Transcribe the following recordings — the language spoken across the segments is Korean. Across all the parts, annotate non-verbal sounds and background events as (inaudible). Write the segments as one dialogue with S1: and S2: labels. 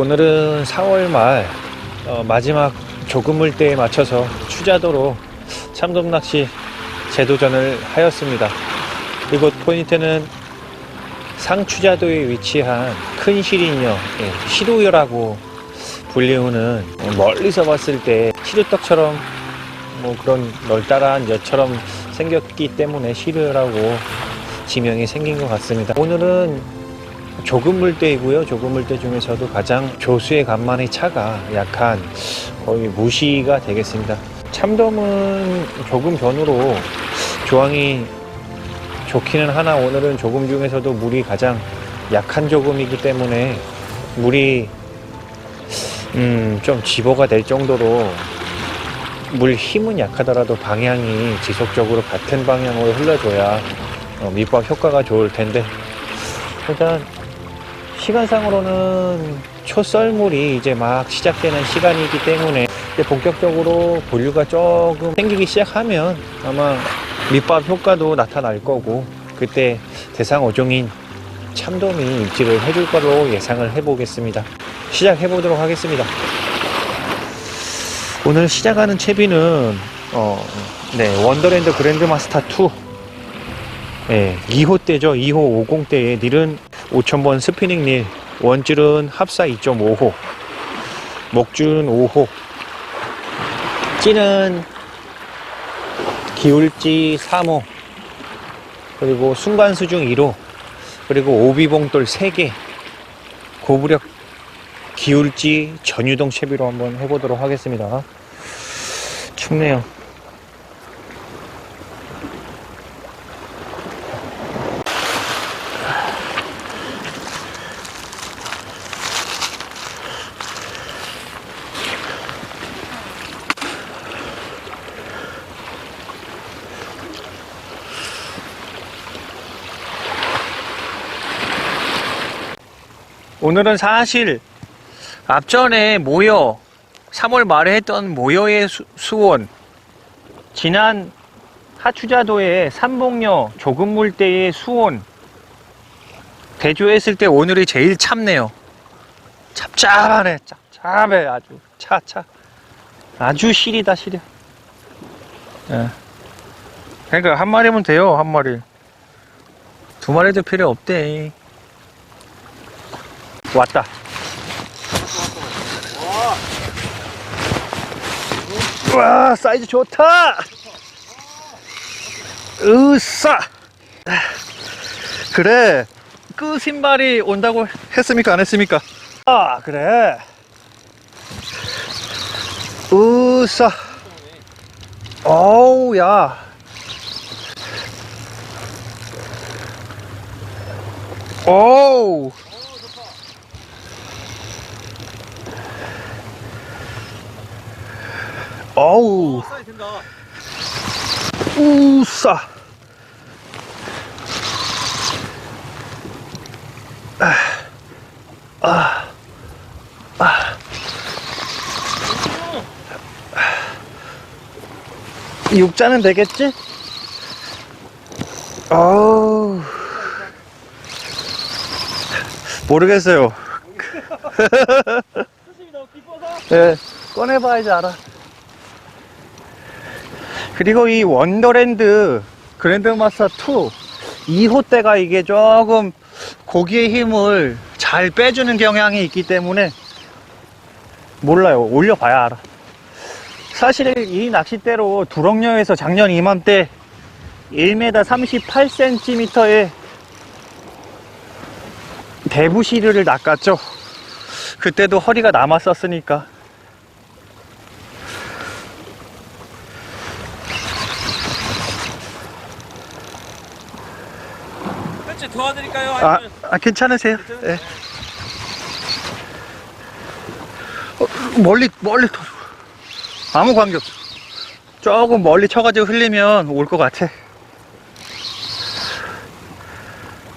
S1: 오늘은 4월 말 어, 마지막 조금물 때에 맞춰서 추자도로 참돔 낚시 재도전을 하였습니다. 이곳 포인트는 상추자도에 위치한 큰 시린여, 예, 시루여라고 불리우는 멀리서 봤을 때 시루떡처럼 뭐 그런 널따라한 여처럼 생겼기 때문에 시루여라고 지명이 생긴 것 같습니다. 오늘은 조금 물대이고요. 조금 물대 중에서도 가장 조수의 간만의 차가 약한 거의 무시가 되겠습니다. 참돔은 조금 전후로 조항이 좋기는 하나 오늘은 조금 중에서도 물이 가장 약한 조금이기 때문에 물이 음, 좀 집어가 될 정도로 물 힘은 약하더라도 방향이 지속적으로 같은 방향으로 흘러줘야 어, 밑밥 효과가 좋을 텐데 일단 시간상으로는 초썰물이 이제 막 시작되는 시간이기 때문에 본격적으로 본류가 조금 생기기 시작하면 아마 밑밥 효과도 나타날 거고 그때 대상 어종인 참돔이 입질을 해줄 거로 예상을 해보겠습니다. 시작해 보도록 하겠습니다. 오늘 시작하는 채비는 어, 네 원더랜드 그랜드마스터 2 네, 2호 때죠. 2호 50대에 닐은 5000번 스피닝 닐 원줄은 합사 2.5호 목줄은 5호. 찌는 기울지 3호 그리고 순간수중 1호 그리고 오비봉돌 3개. 고부력 기울지 전유동 채비로 한번 해보도록 하겠습니다. 춥네요 오늘은 사실 앞전에 모여 3월 말에 했던 모여의 수, 수원 지난 하추자도의 삼봉여 조금물대의 수온 대조했을 때 오늘이 제일 참네요. 찹찹하네 찹찹해 아주 차차 아주 시리다 시려 예. 그러니까 한 마리면 돼요 한 마리. 두 마리도 필요 없대 왔다. 와 사이즈 좋다. 으싸. 그래. 끝신발이 온다고 했습니까? 안 했습니까? 아 그래. 으싸. 어우 야. 어우 어우
S2: 사이 된다.
S1: 우싸 육자는 되겠지? 어우 모르겠어요
S2: 수심이 너무 깊어서.
S1: 예, 꺼내봐야지 알아. 그리고 이 원더랜드 그랜드마스터 2 2호 때가 이게 조금 고기의 힘을 잘 빼주는 경향이 있기 때문에 몰라요. 올려봐야 알아. 사실 이 낚싯대로 두렁여에서 작년 이맘때 1m 38cm의 대부시류를 낚았죠. 그때도 허리가 남았었으니까.
S2: 같이 도와드릴까요?
S1: 아,
S2: 아니면
S1: 아, 괜찮으세요? 예. 어, 멀리, 멀리, 터- 아무 관계 없어. 조금 멀리 쳐가지고 흘리면 올 것 같아.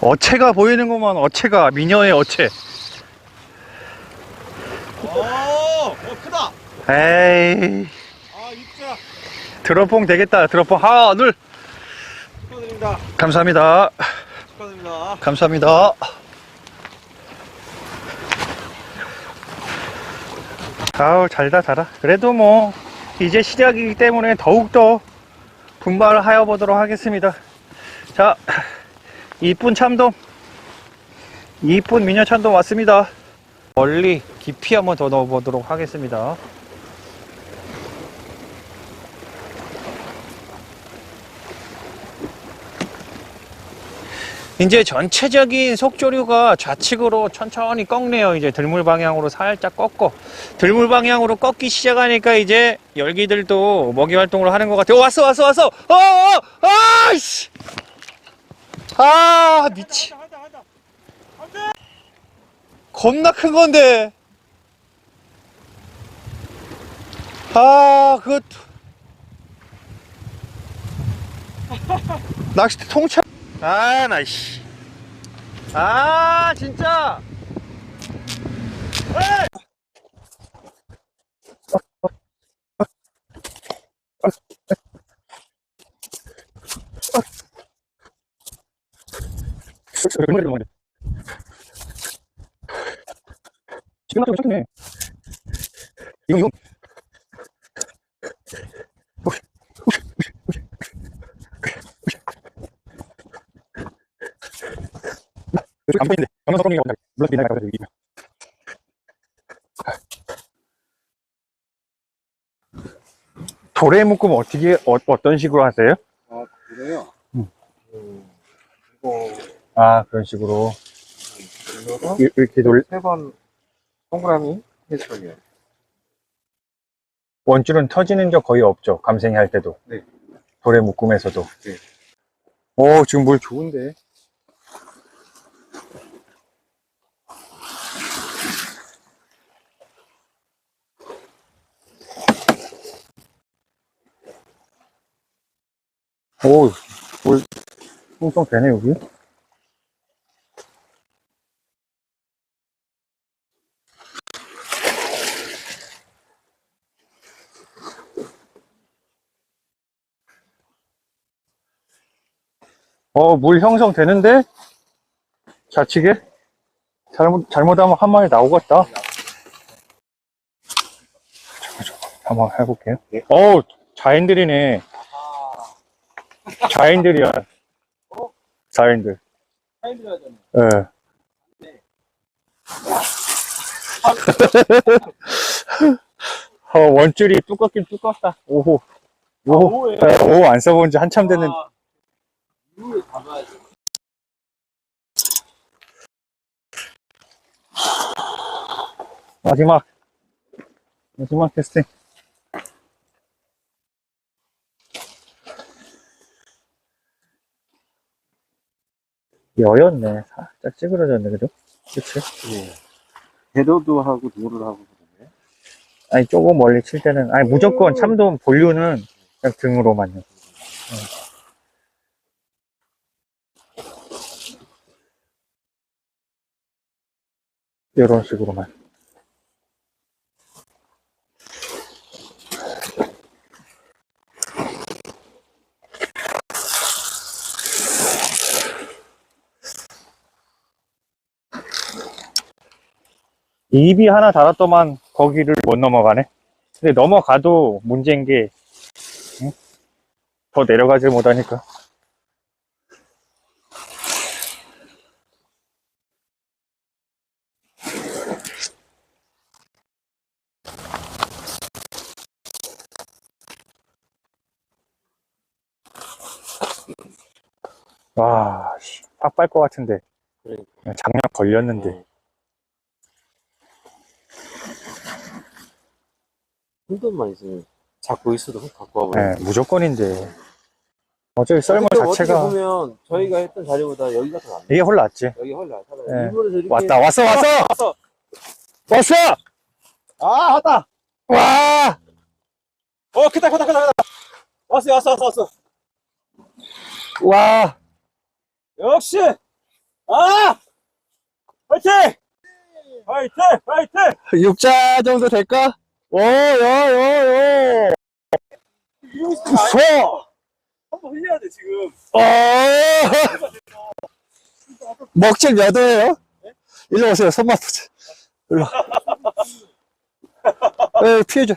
S1: 어체가 보이는구만, 어체가. 미녀의 어체.
S2: 오, 어, 크다.
S1: 에이,
S2: 아, 입자.
S1: 드롭봉 되겠다. 드롭봉 하나, 둘.
S2: 축하드립니다.
S1: 감사합니다.
S2: 축하드립니다.
S1: 감사합니다. 아우 잘다 잘다 그래도 뭐 이제 시작이기 때문에 더욱더 분발을 하여 보도록 하겠습니다 자 이쁜 참돔 이쁜 미녀 참돔 왔습니다 멀리 깊이 한번 더 넣어보도록 하겠습니다 이제 전체적인 속조류가 좌측으로 천천히 꺾네요. 이제 들물 방향으로 살짝 꺾고 들물 방향으로 꺾기 시작하니까 이제 열기들도 먹이 활동을 하는 것 같아요. 오, 왔어, 왔어, 왔어. 어, 어, 아이씨. 아, 미치. 겁나 큰 건데. 아, 그것. 낚시대 통찰. 아, 나, 씨. 아, 진짜. 지금 나좀 착해. 이거, 이거. 물론 비나가 가지고. 돌에 묶으면 어떻게, 어, 어떤 식으로 하세요?
S2: 아 그래요?
S1: 음.
S2: 음, 이거
S1: 아, 그런 식으로.
S2: 이거가
S1: 이- 이렇게 돌,
S2: 세번 동그라미 해서요
S1: 원줄은 터지는 적 거의 없죠. 감생이 할 때도.
S2: 네.
S1: 돌에 묶음에서도.
S2: 네.
S1: 오, 지금 물 좋은데. 오, 물, 뚱뚱 되네, 여기. 어, 물 형성되는데? 좌측에? 잘못, 잘못하면 한 마리 나오겠다. 잠깐, 잠깐. 한번 해볼게요. 어우, 자인들이네. 자인들이야. 자인들.
S2: 타임이라잖아
S1: 예. (laughs) 어, 원줄이 두껍긴 두껍다. 오호. 오호.
S2: 오호예요?
S1: 네, 오호 안 써본 지 한참 됐는.
S2: 아, 이후에 잡아야지
S1: 마지막. 마지막 테스팅. 여였네. 살짝 찌그러졌네, 그죠? 그치?
S2: 예 배도도 하고 도를 하고 그러네
S1: 아니, 조금 멀리 칠 때는, 아니, 무조건 참돔 본류는 그냥 등으로만요. 이런 식으로만. 입이 하나 달았더만 거기를 못 넘어가네. 근데 넘어가도 문제인 게, 응? 더 내려가질 못하니까. 와, 씨, 팍빨 것 같은데.
S2: 그러니까.
S1: 작년 걸렸는데.
S2: 네. 힘 돈만 있으면 잡고 있어도 훅 갖고 와버려
S1: 네, 무조건인데. 어차피 썰물
S2: 근데
S1: 자체가
S2: 보면 저희가 했던 자리보다 여기가 더 낫네
S1: 이게 홀 낫지.
S2: 여기 헐나 차라리
S1: 네.
S2: 일본에서 이렇게
S1: 왔다, 왔어, 왔어! (laughs)
S2: 왔어
S1: 왔어!
S2: 아 왔다
S1: 와!
S2: 어 크다 크다 크다 크다 왔어 왔어 왔어 왔어
S1: 와!
S2: 역시 아 화이팅 화이팅 화이팅
S1: 육자 정도 될까? 오, 요, 요, 요! 소!
S2: 한번 흘려야 돼 지금
S1: 어! 먹질 몇 호예요? 일로 오세요, 손맛 보자. 일로.
S3: 예, 피해줘.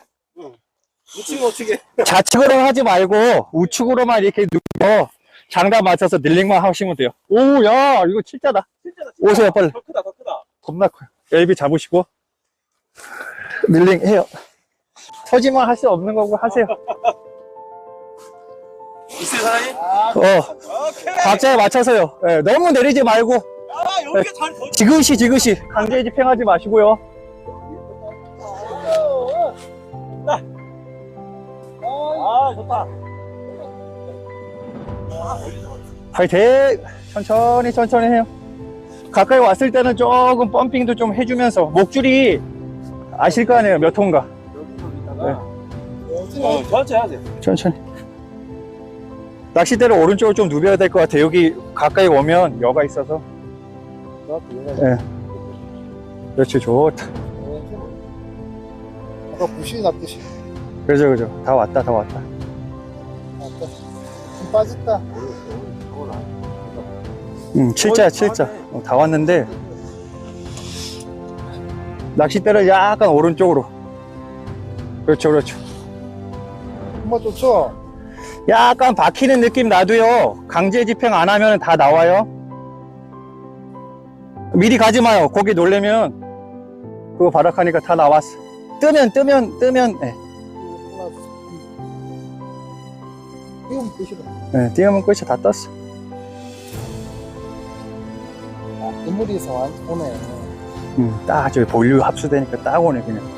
S2: 우측 우측에.
S3: 좌측으로 하지 말고 우측으로만 이렇게 누워 장단 맞춰서 닐링만 하시면 돼요. 오, 야, 이거 진짜다.
S2: 진짜다.
S3: 오세요, 빨리.
S2: 더 크다 더 크다.
S3: 겁나 커요. LB 잡으시고 닐링 해요. 터지만 할 수 없는 거고 하세요.
S2: 있어요 사장님?
S3: 어,
S2: 오케이.
S3: 박자에 맞춰서요. 예, 너무 내리지 말고
S2: 아 여기가 잘 더.
S3: 지그시 지그시 강제 집행하지 마시고요.
S2: 아 좋다.
S3: 파이팅! 천천히 천천히 해요. 가까이 왔을 때는 조금 펌핑도 좀 해주면서 목줄이 아실 거 아니에요 몇 톤가
S2: 어, 천천히 하세요.
S3: 천천히. 낚싯대를 오른쪽으로 좀 누벼야 될 것 같아요. 여기 가까이 오면 여가 있어서. 예. 그렇지 좋다.
S4: 아까 부시 났듯이.
S3: 그죠 그죠. 다 왔다 다 왔다.
S4: 아까 좀 빠졌다.
S3: 음, 칠자 칠자. 어, 다 왔는데. 낚싯대를 약간 오른쪽으로 그렇죠 그렇죠
S4: 한번 좋죠?
S3: 약간 박히는 느낌 나도요. 강제 집행 안 하면 다 나와요. 미리 가지 마요. 거기 놀래면 그거 바락하니까 다 나왔어. 뜨면 뜨면 뜨면 예.
S4: 이건 부시다
S3: 예, 띄우면 끝이 다 떴어.
S4: 아, 그물에서 완 오네
S3: 음, 딱 저기 본류 합수되니까 딱 오네 그냥.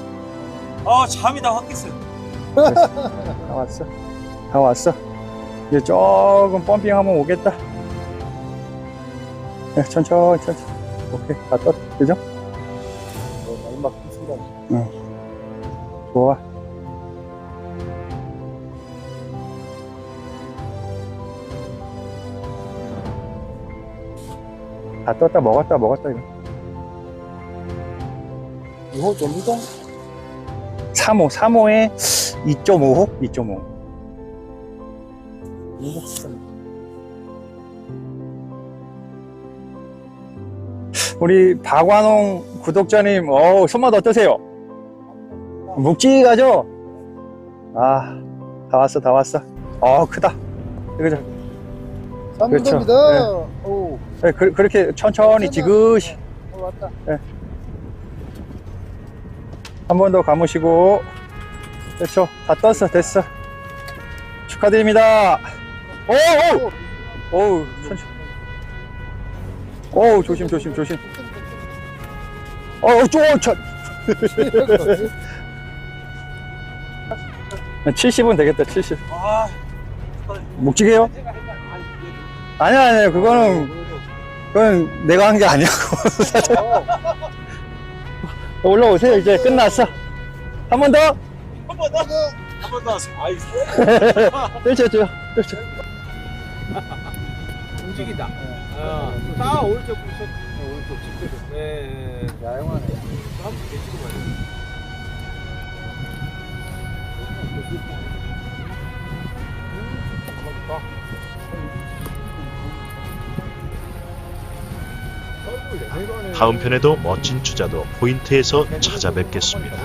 S2: 아 잠이 다 확 깼어요.
S3: 다 왔어. 다 왔어. 이제 조금 펌핑하면 오겠다. 예, 천천히 천천히. 오케이 다 떴다. 그죠?
S4: 어, 마지막 순간
S3: 좋아. 다 떴다 먹었다 먹었다 이거.
S4: 이호 좀 이동
S3: 3호 3호에 2.5호 2.5.
S4: 이거 진짜
S3: 우리 박완홍 구독자님, 어 손맛 어떠세요? 묵직하죠? 아, 다 왔어, 다 왔어. 어, 크다. 그죠? 그렇죠.
S4: 쌈됩니다 오
S3: 네, 그, 그렇게 천천히 지그시
S4: 어, 왔다
S3: 한 번 더 감으시고. 그렇죠 다 떴어. 됐어. 축하드립니다. 오오! 오우 천천히 오우 조심 조심 조심. 어우 쪼천. 70은 되겠다 70
S2: 아.
S3: 묵직해요?
S2: 제가 했다. 아니,
S3: 아니야 아니야. 그거는 그건 내가 한 게 아니고 올라오세요 이제 끝났어 한 번 더
S2: 한 번 더. 한 번 더. 아이.
S3: 뜰죠 뜰죠 뜰죠
S5: 움직인다. 어, 딱 오른쪽 부셔. 오른쪽 직대로. 네.
S4: 야영하네
S5: 한번 계시고 말이야.
S6: 다음 편에도 멋진 투자도 포인트에서 찾아뵙겠습니다.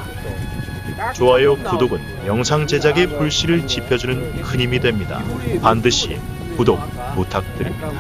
S6: 좋아요, 구독은 영상 제작의 불씨를 지펴주는 큰 힘이 됩니다. 반드시 구독 부탁드립니다.